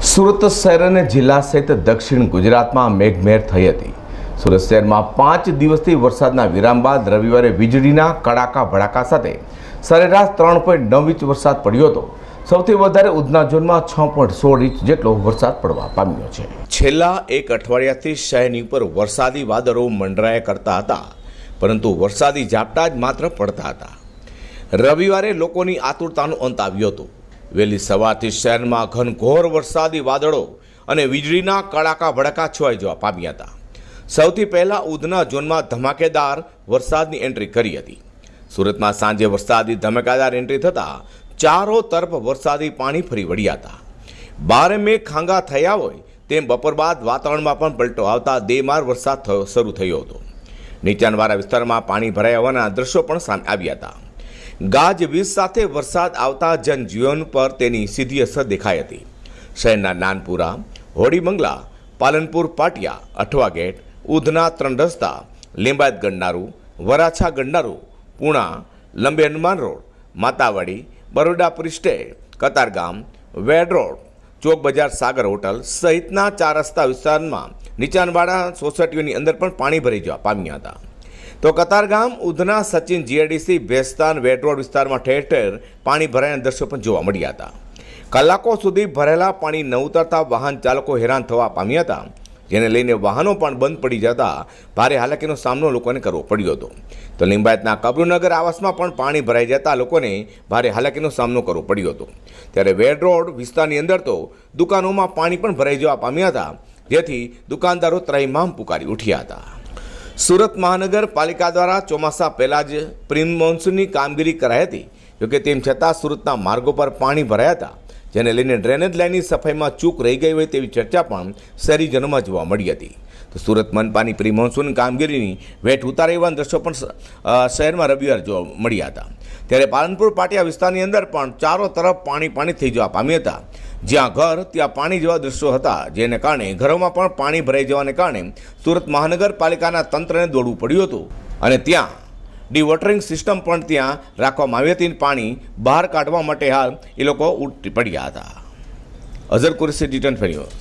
સુરત શહેર અને જિલ્લા સહિત દક્ષિણ ગુજરાતમાં મેઘમેર થઈ હતી. સુરત શહેરમાં પાંચ દિવસથી વરસાદના વિરામ બાદ રવિવારે વીજળીના કડાકા ભડાકા સાથે સરેરાશ ત્રણ પોઈન્ટ નવ ઇંચ વરસાદ પડ્યો હતો. સૌથી વધારે ઉધના ઝોનમાં છ પોઈન્ટ સોળ ઇંચ જેટલો વરસાદ પડવા પામ્યો છે. છેલ્લા એક અઠવાડિયાથી શહેરની ઉપર વરસાદી વાદળો મંડરાયા કરતા હતા, પરંતુ વરસાદી ઝાપટા જ માત્ર પડતા હતા. રવિવારે લોકોની આતુરતાનો અંત આવ્યો હતો. વહેલી સવારથી શહેરમાં ઘનઘોર વરસાદી વાદળો અને વીજળીના કડાકા ભડકા છવાઈ જવા પામ્યા હતા. સૌથી પહેલાં ઉધના ઝોનમાં ધમાકેદાર વરસાદની એન્ટ્રી કરી હતી. સુરતમાં સાંજે વરસાદી ધમાકેદાર એન્ટ્રી થતાં ચારો તરફ વરસાદી પાણી ફરી વળ્યા હતા. બારે મે ખાંગા થયા હોય તેમ બપોર બાદ વાતાવરણમાં પણ પલટો આવતા દેમાર વરસાદ થયો, શરૂ થયો હતો. નીચાણવાળા વિસ્તારમાં પાણી ભરાયા હોવાના દ્રશ્યો પણ સામે આવ્યા હતા. ગાજવીજ સાથે વરસાદ આવતા જનજીવન પર તેની સીધી અસર દેખાઈ હતી. શહેરના નાનપુરા, હોડીમંગલા, પાલનપુર પાટિયા, અઠવા ગેટ, ઉધના ત્રણ રસ્તા, લિંબાયત ગણનારું, Varachha ગણનારું, Puna Lambe Hanuman road, Matawadi, Baroda state Katargam, Ved road, Chowk Bazaar Sagar hotel સહિતના ચાર રસ્તા વિસ્તારમાં નીચાણવાળા સોસાયટીઓની અંદર પણ પાણી ભરી જવા પામ્યા હતા. તો કતારગામ ઉધના સચિન જીઆઈડીસી ભેસ્તાન વેડ રોડ વિસ્તારમાં ઠેર ઠેર પાણી ભરાયાના દ્રશ્યો પણ જોવા મળ્યા હતા. કલાકો સુધી ભરેલા પાણી ન ઉતરતા વાહન ચાલકો હેરાન થવા પામ્યા હતા, જેને લઈને વાહનો પણ બંધ પડી જતા ભારે હાલાકીનો સામનો લોકોને કરવો પડ્યો હતો. તો લિંબાયતના કબરુનગર આવાસમાં પણ પાણી ભરાઈ જતા લોકોને ભારે હાલાકીનો સામનો કરવો પડ્યો હતો. ત્યારે વેડ રોડ વિસ્તારની અંદર તો દુકાનોમાં પાણી પણ ભરાઈ જવા પામ્યા હતા, જેથી દુકાનદારો ત્રયમામ પુકારી ઉઠ્યા હતા. સુરત મહાનગરપાલિકા દ્વારા ચોમાસા પહેલાં જ પ્રિમ મોન્સૂનની કામગીરી કરાઈ હતી, જોકે તેમ છતાં સુરતના માર્ગો પર પાણી ભરાયા હતા. જેને લઈને ડ્રેનેજ લાઇનની સફાઈમાં ચૂક રહી ગઈ હોય તેવી ચર્ચા પણ શહેરીજનોમાં જોવા મળી હતી. તો સુરત મનપાની પ્રી મોન્સૂન કામગીરીની વેઠ ઉતારે એવા દ્રશ્યો પણ શહેરમાં રવિવાર જોવા મળ્યા હતા. ત્યારે પાલનપુર પાટિયા વિસ્તારની અંદર પણ ચારો તરફ પાણી પાણી થઈ જવા પામ્યા હતા. જ્યાં ઘર, ત્યાં પાણી જેવા દ્રશ્યો હતા, જેને કારણે ઘરોમાં પણ પાણી ભરાઈ જવાને કારણે સુરત મહાનગરપાલિકાના તંત્રને દોડવું પડ્યું હતું. અને ત્યાં ડિવોટરિંગ સિસ્ટમ પણ ત્યાં રાખવામાં આવી હતી પાણી બહાર કાઢવા માટે હાલ એ લોકો ઉઠી પડ્યા હતા. અઝર કુરેશી ડિટન ફેન્યુઝ